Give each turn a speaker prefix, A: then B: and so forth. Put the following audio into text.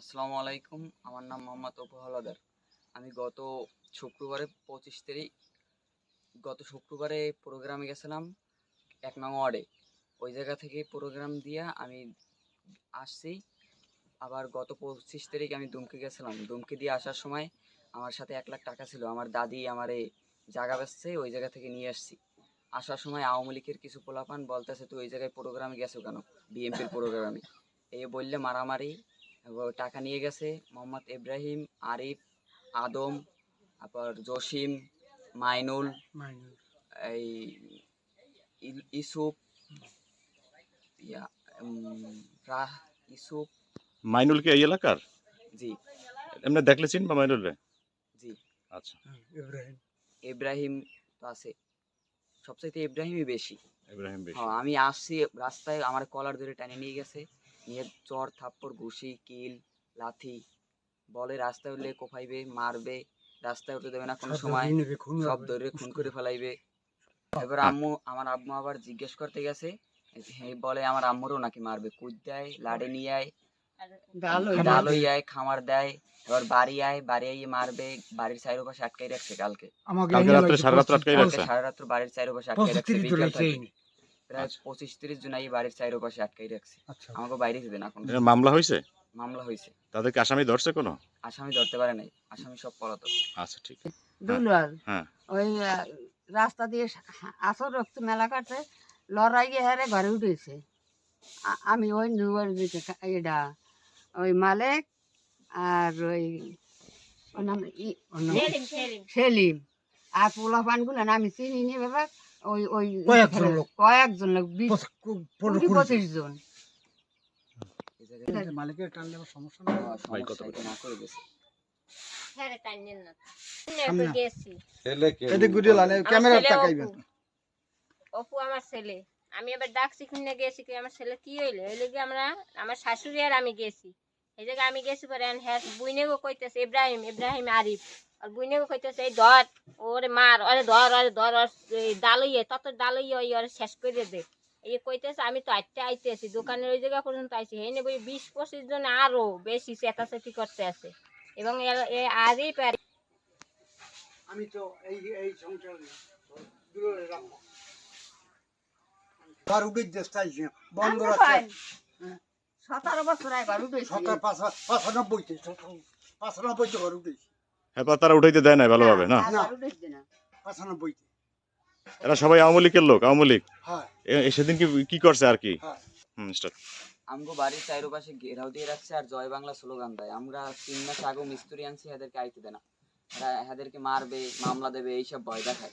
A: আসসালামু আলাইকুম। আমার নাম মোহাম্মদ অপু আমি গত শুক্রবারে পঁচিশ তারিখ, গত শুক্রবারে প্রোগ্রামে গেছিলাম এক নং ওয়ার্ডে। ওই জায়গা থেকে প্রোগ্রাম দিয়া আমি আসছি। আবার গত পঁচিশ তারিখ আমি দুমকে গেছিলাম। দুমকে দিয়ে আসার সময় আমার সাথে এক লাখ টাকা ছিল। আমার দাদি আমারে জায়গা বেচছে, ওই জায়গা থেকে নিয়ে আসছি। আসার সময় আওয়ামী লীগের কিছু পোলাপান বলতেছে, তুই ওই জায়গায় প্রোগ্রামে গেছো কেন? বিএনপির প্রোগ্রামে? এই বললে মারামারি টাকা নিয়ে গেছে মোহাম্মদ ইব্রাহিম আরিফ আদম তারপর জসিম মাইনুল এই ইসুফ ইয়া রাহ ইসুফ
B: মাইনুল কি এই এলাকার?
A: জি।
B: এমনি দেখলে চিনবা মাইনুল রে?
A: জি।
B: আচ্ছা।
C: ইব্রাহিম।
A: ইব্রাহিম তো আছে। সবচাইতে ইব্রাহিমই বেশি।
B: ইব্রাহিম বেশি।
A: হ্যাঁ আমি আসছি রাস্তায় আমার কলার ধরে টানে নিয়ে গেছে। নিয়ে চর থাপ্পড় ঘুষি কিল লাথি বলে রাস্তায় উঠলে কোপাইবে মারবে রাস্তায় উঠে দেবে না কোনো সময় সব ধরে খুন করে ফেলাইবে। এবার আম্মু আমার আম্মু আবার জিজ্ঞেস করতে গেছে বলে আমার আম্মুরও নাকি মারবে কুদ দেয় লাড়ে নিয়ে আয় ডালই আয় খামার দেয় এবার বাড়ি আয় বাড়ি আইয়ে মারবে বাড়ির চাইরো পাশে আটকাই রাখছে কালকে।
B: কালকে রাত্রে সারা রাত্র আটকাই রাখছে?
A: সারা রাত্র বাড়ির চাইরো পাশে আটকাই রাখছে প্রায়
B: আচ্ছা।
A: পঁচিশ তিরিশ জন এই বাড়ির চাইরো পাশে আটকাই রাখছে।
C: আচ্ছা।
A: আমাকে বাইরে যেতে না কোনো।
B: মামলা হয়েছে?
A: মামলা হয়েছে।
B: তাদেরকে আসামি ধরছে কোনো?
A: আসামি ধরতে পারে নাই। আসামি সব পলাতক।
B: আচ্ছা ঠিক।
D: দুলাল
B: হ্যাঁ।
D: ওই রাস্তা দিয়ে আসর রক্ত মেলা কাটে লড়াইয়ে হারে ঘরে উঠেছে। আমি ওই নুয়ার দিতে এটা ওই মালিক আর ওই নাম সেলিম আর পোলা পানগুলো না আমি চিনি নি বাবা ওই ওই
C: কয়েকজন লোক।
D: কয়েকজন লোক বিশ
C: পনেরো
D: পঁচিশ জন।
C: মালিকের টানলে আমার সমস্যা
A: আমার
B: ভাই কত
A: সমস্যা না করে গেছে
E: হ্যাঁ না। অপু। আমার ছেলে। আমি এবার ডাকছি কিনে গেছি কি আমার ছেলে কি হইল? এই লেগে আমরা আমার শাশুড়ি আর আমি গেছি। এই জায়গায় আমি গেছি পরে হ্যাঁ বুইনেগো কইতেছে ইব্রাহিম ইব্রাহিম আরিফ। আর বুইনেগো কইতেছে এই ধর ওরে মার ওরে ধর ওরে ধর ওর ডালইয়ে তত ডালইয়ে ওই ওরে শেষ করে দে। এই কইতেছে আমি তো আটটা আইতেছি দোকানের ওই জায়গা পর্যন্ত আইছি এই নেব বিশ পঁচিশ জন আরও বেশি চেতাচেতি করতে আছে। এবং এ আরিফ আর
C: আমি তো এই এই সংসার দূরে রাখব। উঠে বন্ধ রাখছে।
D: সতেরো বছর আগে উঠেছি।
C: সতেরো পাঁচানব্বইতে পাঁচানব্বইতে ঘর উঠেছি।
B: তারা উঠাইতে দেয় না ভালোভাবে না?
D: আর উঠেছি না।
C: পাঁচানব্বইতে।
B: এরা সবাই আওয়ামী লীগের লোক আওয়ামী লীগ।
C: হ্যাঁ।
B: এ- এ সেদিন কি কি করছে আর কি?
C: হ্যাঁ।
B: হুম স্টার্ট
A: আমগো বাড়ির চারপাশে ঘেরাও দিয়ে রাখছে আর জয় বাংলা স্লোগান দেয়। আমরা তিন মাস আগে মিস্ত্রি আনছি এদেরকে আইতে দেয় না। এরা এদেরকে মারবে মামলা দেবে এইসব ভয় দেখায়।